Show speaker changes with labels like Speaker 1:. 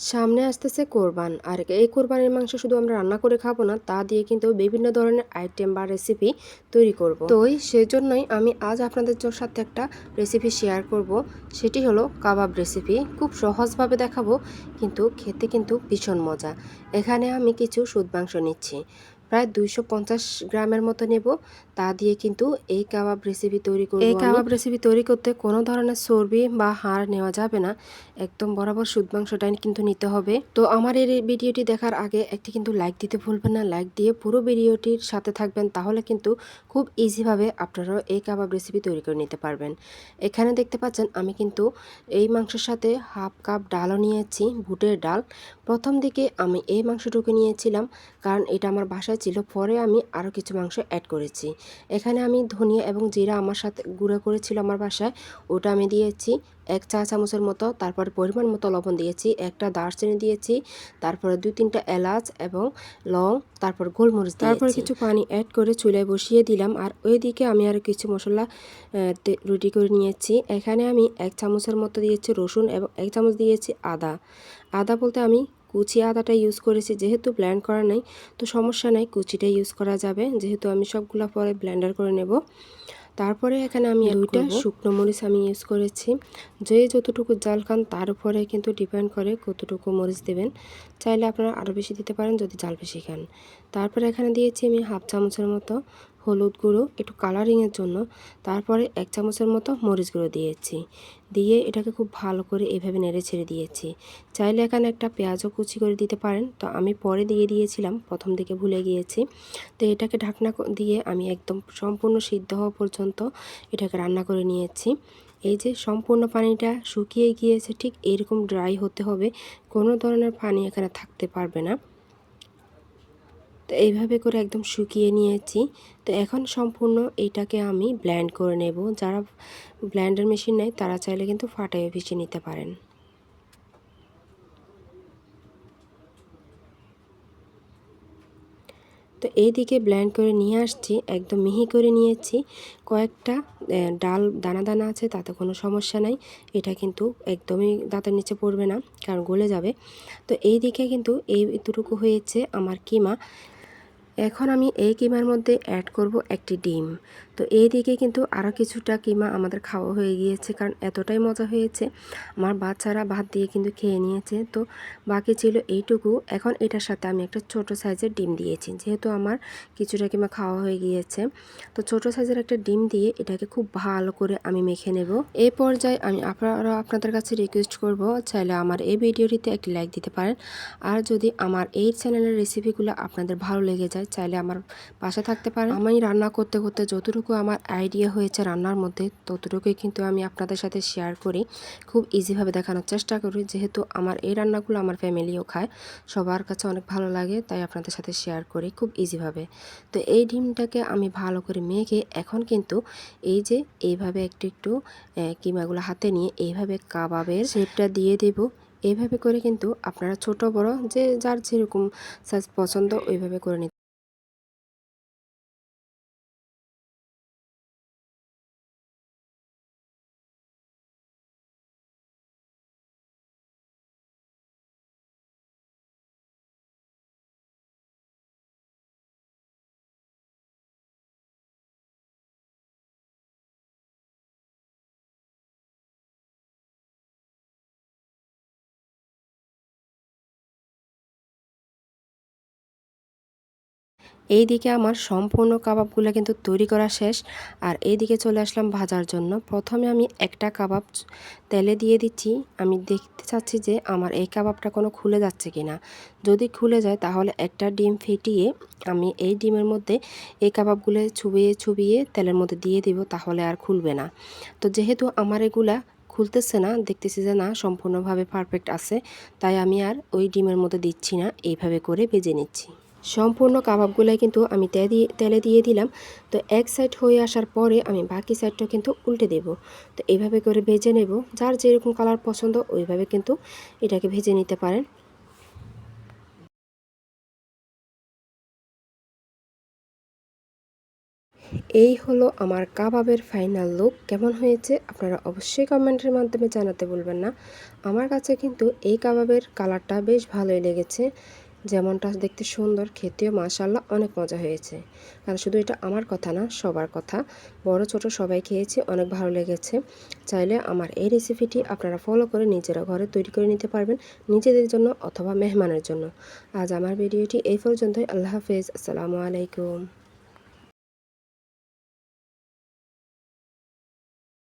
Speaker 1: সামনে আসতেছে কোরবান। আর এই কোরবানির মাংস শুধু আমরা রান্না করে খাব না, তা দিয়ে কিন্তু বিভিন্ন ধরনের আইটেম বা রেসিপি তৈরি করব। তোই সেজন্যই আমি আজ আপনাদের সাথে একটা রেসিপি শেয়ার করব। সেটি হলো কাবাব রেসিপি খুব সহজভাবে দেখাবো, কিন্তু খেতে কিন্তু ভীষণ মজা। এখানে আমি কিছু সুদ মাংস নিচ্ছি। প্রায় দুইশো পঞ্চাশ গ্রামের মতো নেব। তা দিয়ে কিন্তু এই কাবাব রেসিপি তৈরি করব এই কাবাব রেসিপি তৈরি করতে কোনো ধরনের চর্বি বা হাড় নেওয়া যাবে না। একদম বরাবর সুদ মাংসটাই কিন্তু নিতে হবে। তো আমার এই ভিডিওটি দেখার আগে একটি কিন্তু লাইক দিতে ভুলবেন না। লাইক দিয়ে পুরো ভিডিওটির সাথে থাকবেন। তাহলে কিন্তু খুব ইজিভাবে আপনারাও এই কাবাব রেসিপি তৈরি করে নিতে পারবেন। এখানে দেখতে পাচ্ছেন আমি কিন্তু এই মাংসের সাথে হাফ কাপ ডালও নিয়েছি বুটের ডাল। প্রথম দিকে আমি এই মাংসটুকু নিয়েছিলাম কারণ এটা আমার বাসায় ছিল, পরে আমি আরও কিছু মাংস অ্যাড করেছি। এখানে আমি ধনিয়া এবং জিরা আমার সাথে গুঁড়ো করেছিল আমার বাসায়। ওটা আমি দিয়েছি এক চা চামচের মতো, তারপর পরিমাণ মতো লবণ দিয়েছি, একটা দারচিনি দিয়েছি, তারপরে দুই তিনটা এলাচ এবং লং, তারপর গোলমরিচ তারপর কিছু পানি অ্যাড করে চুলায় বসিয়ে দিলাম, আর ওইদিকে আমি আর কিছু মশলা রেডি করে নিয়েছি। এখানে আমি এক চামচের মতো দিয়েছি রসুন এবং এক চামচ দিয়েছি আদা। আদা বলতে আমি কুচি আদাটা ইউজ করেছি যেহেতু ব্ল্যান্ড করা নাই তো সমস্যা নাই কুচিটা ইউজ করা যাবে। যেহেতু আমি সবগুলো পরে ব্ল্যান্ডার করে নেব। তারপরে এখানে আমি দুইটা শুকনো মরিচ আমি ইউজ করেছি। যে যতটুকু জাল খান তার উপরে কিন্তু ডিপেন্ড করে কতটুকু মরিচ দেবেন। চাইলে আপনারা আরও বেশি দিতে পারেন যদি জাল বেশি খান। তারপরে এখানে দিয়েছি আমি হাফ চামচের মতো হলুদ গুঁড়ো, একটু কালারিংয়ের জন্য। তারপরে এক চামচের মতো মরিচ গুঁড়ো দিয়েছি। দিয়ে এটাকে খুব ভালো করে এভাবে নেড়ে ছেড়ে দিয়েছি। চাইলে এখানে একটা পেঁয়াজও কুচি করে দিতে পারেন। তো আমি পরে দিয়ে দিয়েছিলাম, প্রথম দিকে ভুলে গিয়েছি। তো এটাকে ঢাকনা দিয়ে আমি একদম সম্পূর্ণ সিদ্ধ হওয়া পর্যন্ত এটাকে রান্না করে নিয়েছি। এই যে সম্পূর্ণ পানিটা শুকিয়ে গিয়েছে, ঠিক এরকম ড্রাই হতে হবে। কোনো ধরনের পানি এখানে থাকতে পারবে না। তো এইভাবে করে একদম শুকিয়ে নিয়েছি। তো এখন সম্পূর্ণ এইটাকে আমি ব্ল্যান্ড করে নেব। যারা ব্ল্যান্ডার মেশিন নেয়, তারা চাইলে কিন্তু ফাটাইয়ে ভিজিয়ে নিতে পারেন। তো এইদিকে ব্ল্যান্ড করে নিয়ে আসছি, একদম মিহি করে নিয়েছি। কয়েকটা ডাল, দানা দানা আছে, তাতে কোনো সমস্যা নাই। এটা কিন্তু একদমই দাঁতের নিচে পড়বে না, কারণ গলে যাবে। তো এই দিকে কিন্তু এই এতটুকু হয়েছে আমার কিমা। এখন আমি এই কিমার মধ্যে অ্যাড করব একটি ডিম। তো এই দিকে কিন্তু আরও কিছুটা কিমা আমাদের খাওয়া হয়ে গিয়েছে, কারণ এতটাই মজা হয়েছে। আমার বাচ্চারা ভাত দিয়ে কিন্তু খেয়ে নিয়েছে। তো বাকি ছিল এইটুকু। এখন এটার সাথে আমি একটা ছোট সাইজের ডিম দিয়েছি, যেহেতু আমার কিছুটা কিমা খাওয়া হয়ে গিয়েছে। তো ছোট সাইজের একটা ডিম দিয়ে এটাকে খুব ভালো করে আমি মেখে নেব। এই পর্যায়ে আমি আপনারা আপনাদের কাছে রিকোয়েস্ট করব, চাইলে আমার এই ভিডিওটিতে একটি লাইক দিতে পারেন। আর যদি আমার এই চ্যানেলের রেসিপিগুলো আপনাদের ভালো লেগে যায় চাইলে আমার পাশে থাকতে পারেন। আমি রান্না করতে করতে যতটুকু আমার আইডিয়া হয়েছে রান্নার মধ্যে, ততটুকুই কিন্তু আমি আপনাদের সাথে শেয়ার করি। খুব ইজিভাবে দেখানোর চেষ্টা করি। যেহেতু আমার এই রান্নাগুলো আমার ফ্যামিলিও খায়, সবার কাছে অনেক ভালো লাগে, তাই আপনাদের সাথে শেয়ার করি খুব ইজিভাবে তো এই ডিমটাকে আমি ভালো করে মেখে এখন কিন্তু এই যে এইভাবে একটু একটু কিমাগুলো হাতে নিয়ে এইভাবে কাবাবের শেপটা দিয়ে দেব। এইভাবে করে কিন্তু আপনারা ছোট, বড় যে যার যেরকম সাইজ পছন্দ ওইভাবে করে নিতে এই দিকে আমার সম্পূর্ণ কাবাবগুলো কিন্তু তৈরি করা শেষ। আর এই দিকে চলে আসলাম ভাজার জন্য। প্রথমে আমি একটা কাবাব তেলে দিয়ে দিচ্ছি। আমি দেখতে চাচ্ছি যে আমার এই কাবাবটা কোনো খুলে যাচ্ছে কি না যদি খুলে যায় তাহলে একটা ডিম ফেটিয়ে আমি এই ডিমের মধ্যে এই কাবাবগুলো ছুবিয়ে ছুবিয়ে তেলের মধ্যে দিয়ে দিব, তাহলে আর খুলবে না। তো যেহেতু আমার এগুলা খুলতেছে না, দেখতেছি যে না, সম্পূর্ণভাবে পারফেক্ট আছে, তাই আমি আর ওই ডিমের মধ্যে দিচ্ছি না। এইভাবে করে ভেজে নিচ্ছি। সম্পূর্ণ কাবাবগুলাই কিন্তু আমি তেলে দিয়ে দিলাম। তো এক সাইড হয়ে আসার পরে আমি বাকি সাইডটা কিন্তু উল্টে দেব। তো এইভাবে করে ভেজে নেব। যার যেরকম কালার পছন্দ, ওইভাবে কিন্তু এটাকে ভেজে নিতে পারেন। এই হলো আমার কাবাবের ফাইনাল লুক কেমন হয়েছে? আপনারা অবশ্যই কমেন্টের মাধ্যমে জানাতে বলবেন না। আমার কাছে কিন্তু এই কাবাবের কালারটা বেশ ভালোই লেগেছে। যেমনটা দেখতে সুন্দর, খেতেও মাশাল্লাহ অনেক মজা হয়েছে। কারণ শুধু এটা আমার কথা না, সবার কথা। বড়, ছোট সবাই খেয়েছে, অনেক ভালো লেগেছে। চাইলে আমার এই রেসিপিটি আপনারা ফলো করে নিজেরা ঘরে তৈরি করে নিতে পারবেন, নিজেদের জন্য অথবা মেহমানের জন্য। আজ আমার ভিডিওটি এই পর্যন্তই। আল্লাহ হাফেজ। আসসালামু আলাইকুম।